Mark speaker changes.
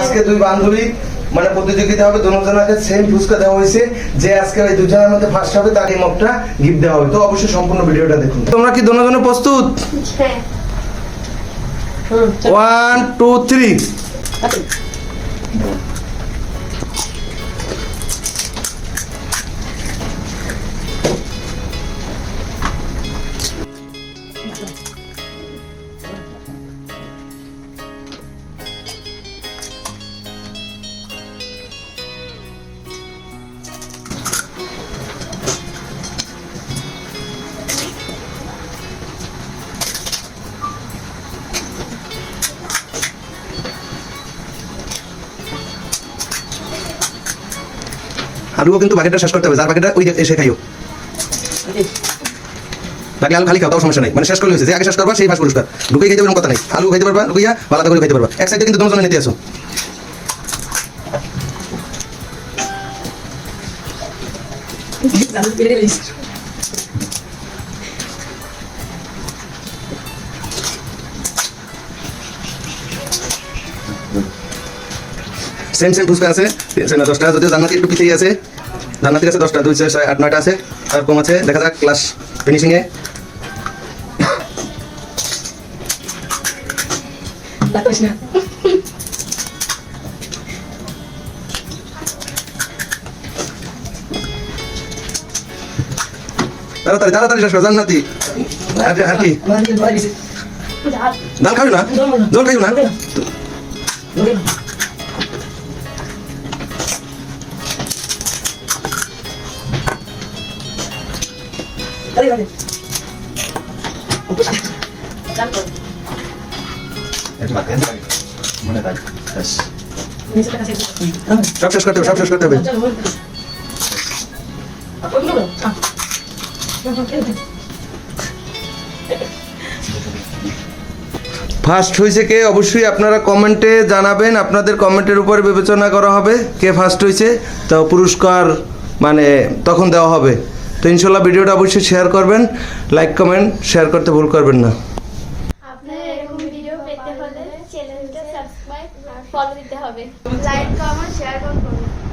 Speaker 1: আজকে দুই বান্ধবী মানে প্রতিযোগিতা হবে দুজনকে সেম ফুচকা দেওয়া হয়েছে যে আজকে ওই দুজনের মধ্যে ফার্স্ট হবে তার এই মগটা গিফট দেওয়া হবে। তো অবশ্যই সম্পূর্ণ ভিডিওটা দেখুন। তোমরা কি দুজনে প্রস্তুত?
Speaker 2: হ্যাঁ।
Speaker 1: ওয়ান টু থ্রি আলুও কিন্তু বাকিটা শেষ করতে হবে, যার বাকিটা ওই এসে খাইও। বাকি আলু খালি খাও, তাও সমস্যা নাই। মানে শেষ করলে হয়েছে, যে আগে শেষ করবা, সেই ফার্স্ট পুরস্কার। ঢুকে খাইতে পারব কথা নাই। আলু খাইতে পারবা ঢুকিয়া আলাদা করে খাইতে পারবা। এক সাইডে কিন্তু দুজন নিতে আসো। সেম সেম ফুচকা আছে দশটা যদিও জান্নাতি একটু পিছিয়ে আছে। জান্নাতির আছে দশটা দুই ছয় আট নয়টা আছে আর কম আছে দেখা যাক ক্লাস ফিনিশিংয়ে তাড়াতাড়ি তাড়াতাড়ি শেষ করো জান্নাতি। আর কি ডাল খাবি না। জল খাইও না। সব শেষ করতে হবে সব শেষ করতে হবে। ফার্স্ট হয়েছে কে? অবশ্যই আপনারা কমেন্টে জানাবেন। আপনাদের কমেন্টের উপর বিবেচনা করা হবে। কে ফার্স্ট হয়েছে তো পুরস্কার মানে তখন দেওয়া হবে। তো ইনশাল্লাহ ভিডিওটা অবশ্যই শেয়ার করবেন লাইক কমেন্ট শেয়ার করতে ভুল করবেন না।
Speaker 2: ফলো দিতে হবে। লাইক কমেন্ট শেয়ার করুন।